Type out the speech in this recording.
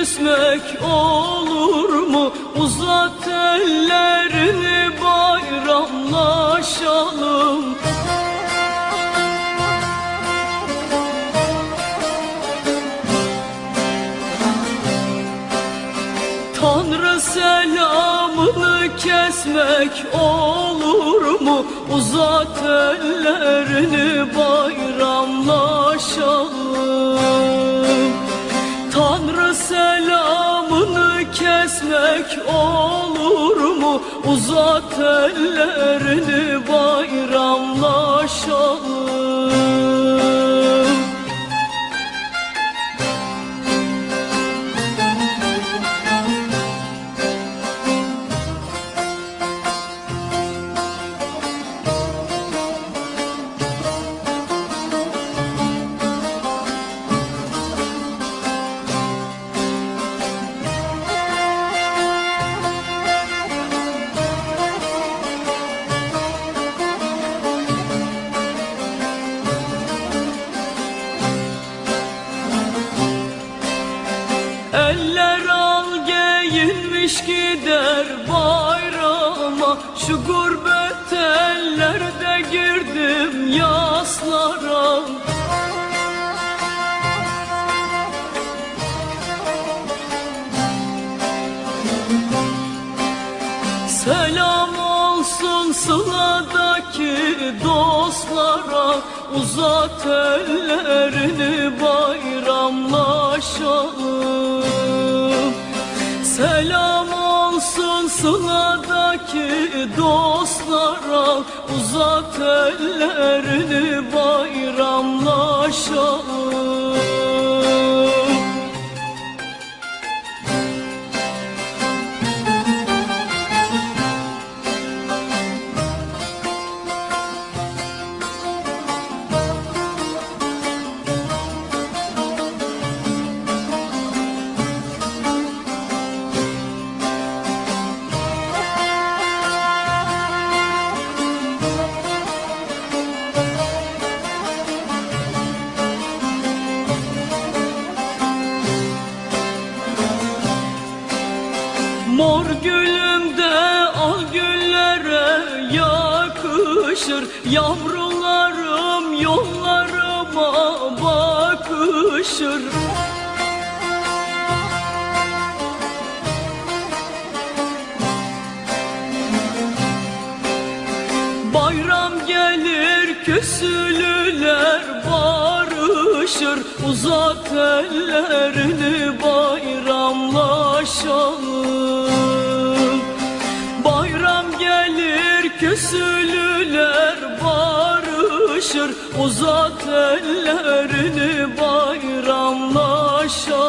kesmek olur mu? Uzat ellerini bayramlaşalım Tanrı selamını kesmek olur mu? Uzat ellerini bayramlaşalım kesmek olur mu? Uzat ellerini bayramlaşalım Eller al giyinmiş gider bayrama. Şu gurbet ellerde girdim yaslara. Selam sıladaki dostlara Uzat ellerini bayramlaşalım. Selam olsun sıladaki dostlara Uzat ellerini bayramlaşalım Mor gülüm de al güllere yakışır. Yavrularım yollarıma bakışır. Bayram gelir küsülüler barışır. Uzat ellerini bayramlaşalım küsülüler barışır Uzat ellerini bayramlaşalım